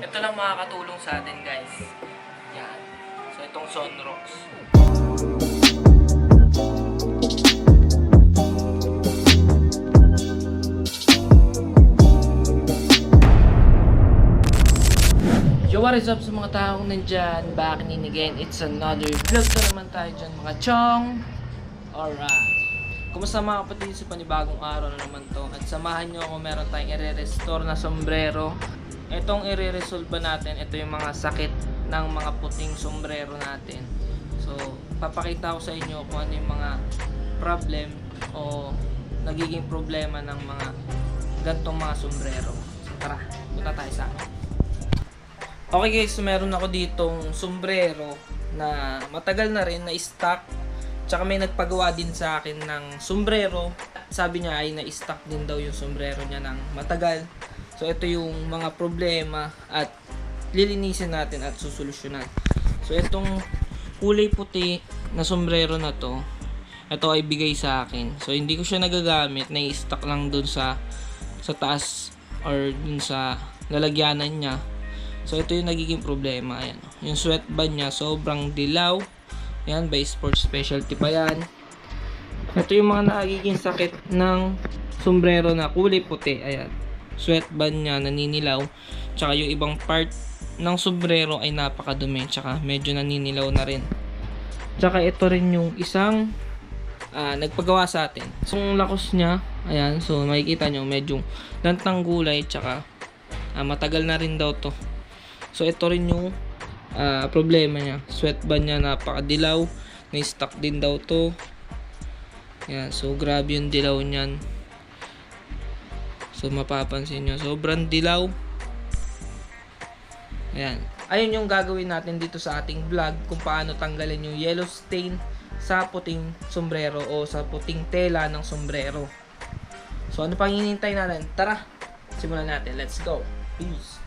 Ito lang makakatulong sa atin guys. Yan. So itong Sonrox. Yo, what is up sa mga taong nandyan? Back in again. It's another vlog na naman tayo dyan mga chong. Alright. Kumusta mga kapatid sa panibagong araw na naman to? At samahan nyo ako meron tayong i-restore na sombrero. Itong i-resolve natin, ito yung mga sakit ng mga puting sombrero natin. So, papakita ko sa inyo kung ano yung mga problem o nagiging problema ng mga gantong mga sombrero. So, tara, punta tayo sa akin. Okay guys, so meron ako ditong sombrero na matagal na rin na stock. Tsaka may nagpagawa din sa akin ng sombrero. Sabi niya ay na-stock din daw yung sombrero niya ng matagal. So ito yung mga problema at lilinisin natin at susolusyonan. So itong kulay puti na sombrero na to, ito ay bigay sa akin. So hindi ko siya nagagamit, na-stock lang dun sa sa taas or dun sa lalagyanan niya. So ito yung nagiging problema. Ayan. Yung sweatband niya sobrang dilaw. Ayan, by Sports Specialty pa yan. Ito yung mga nagiging sakit ng sombrero na kulay puti. Ayan. Sweatband niya naninilaw. Tsaka yung ibang part ng sombrero ay napakadumi. Tsaka medyo naninilaw na rin. Tsaka ito rin yung isang ah, nagpagawa sa atin. So, yung lakos niya, ayan, so makikita nyo, medyo lantang gulay, tsaka ah, matagal na rin daw to. So ito rin yung ah, problema niya. Sweatband niya napakadilaw. Na-stock din daw to. Yan, so grabe yung dilaw niyan. So mapapansin nyo, sobrang dilaw. Ayan. Ayun yung gagawin natin dito sa ating vlog kung paano tanggalin yung yellow stain sa puting sombrero o sa puting tela ng sombrero. So ano pang hinihintay natin? Tara, simulan natin. Let's go. Peace.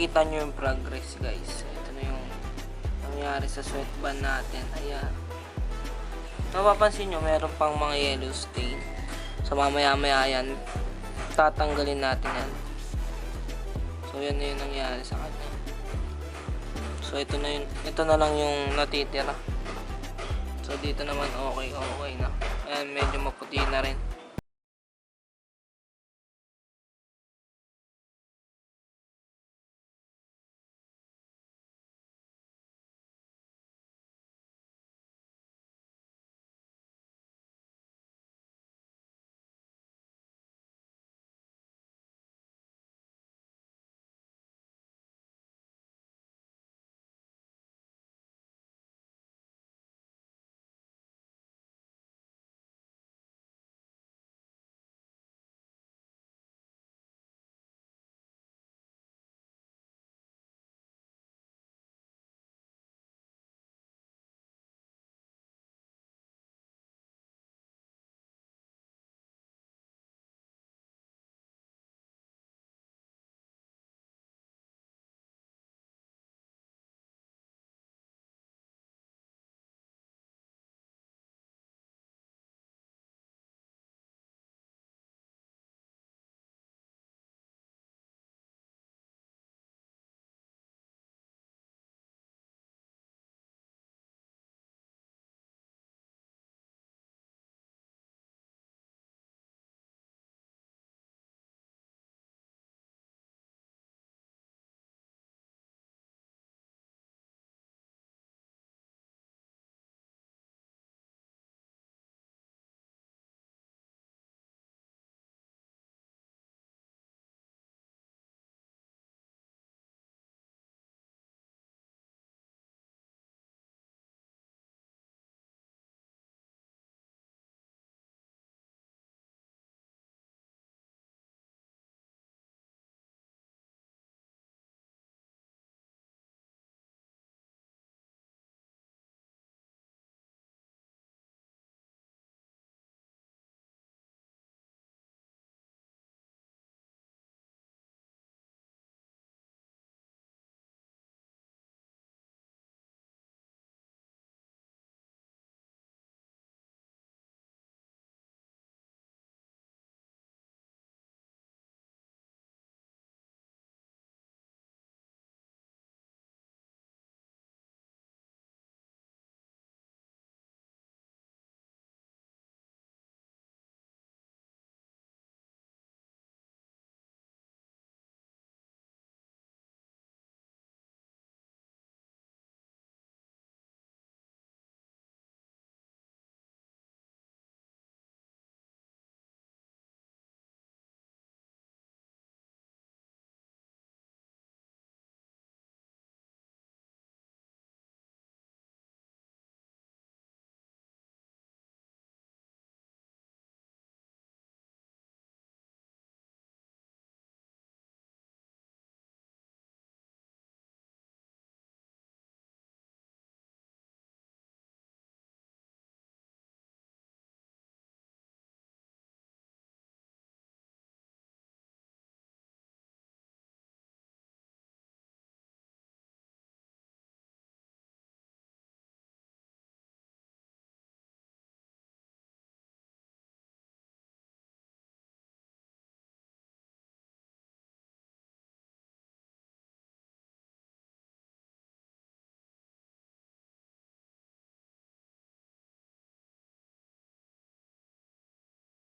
Makikita nyo yung progress guys. Ito na yung nangyari sa sweatband natin. Ayan. Mapapansin nyo, meron pang mga yellow stain. So mamaya maya yan, tatanggalin natin yan. So yan na yung nangyari sa kanya. So ito na yun, ito na lang yung natitira. So dito naman okay, okay na. Ayan, medyo maputi na rin.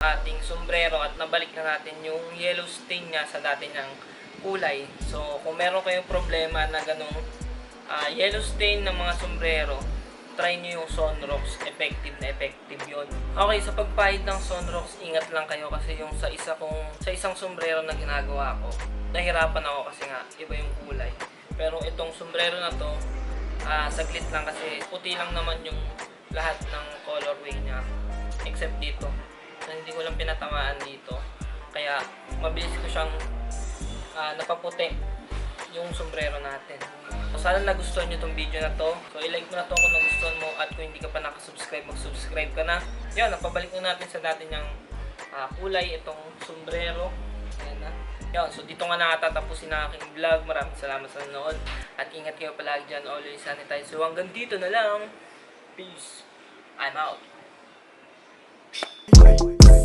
Ating sombrero at nabalik na natin yung yellow stain niya sa dati niyang kulay. So, kung meron kayong problema na ganong ah, yellow stain ng mga sombrero, try nyo yung Sonrox. Effective na effective yon. Okay, sa pagpahid ng Sonrox, ingat lang kayo kasi yung sa isa kong sa isang sombrero na ginagawa ko, nahirapan ako kasi nga iba yung kulay. Pero itong sombrero na to, ah, saglit lang kasi puti lang naman yung lahat ng colorway niya except dito. Hindi ko lang pinatamaan dito. Kaya mabilis ko siyang ah, napaputi yung sombrero natin. So, sana nagustuhan nyo tong video na to. So, i-like mo na to kung nagustuhan mo at kung hindi ka pa nakasubscribe, mag-subscribe ka na. Yan, napabalik na natin sa dati niyang ah, kulay itong sombrero. Ayan na. Yan, so dito nga nakatatapusin na aking vlog. Maraming salamat sa nanood. At ingat kayo palagi dyan. Always sanitize. So hanggang dito na lang. Peace. I'm out. Wait, wait.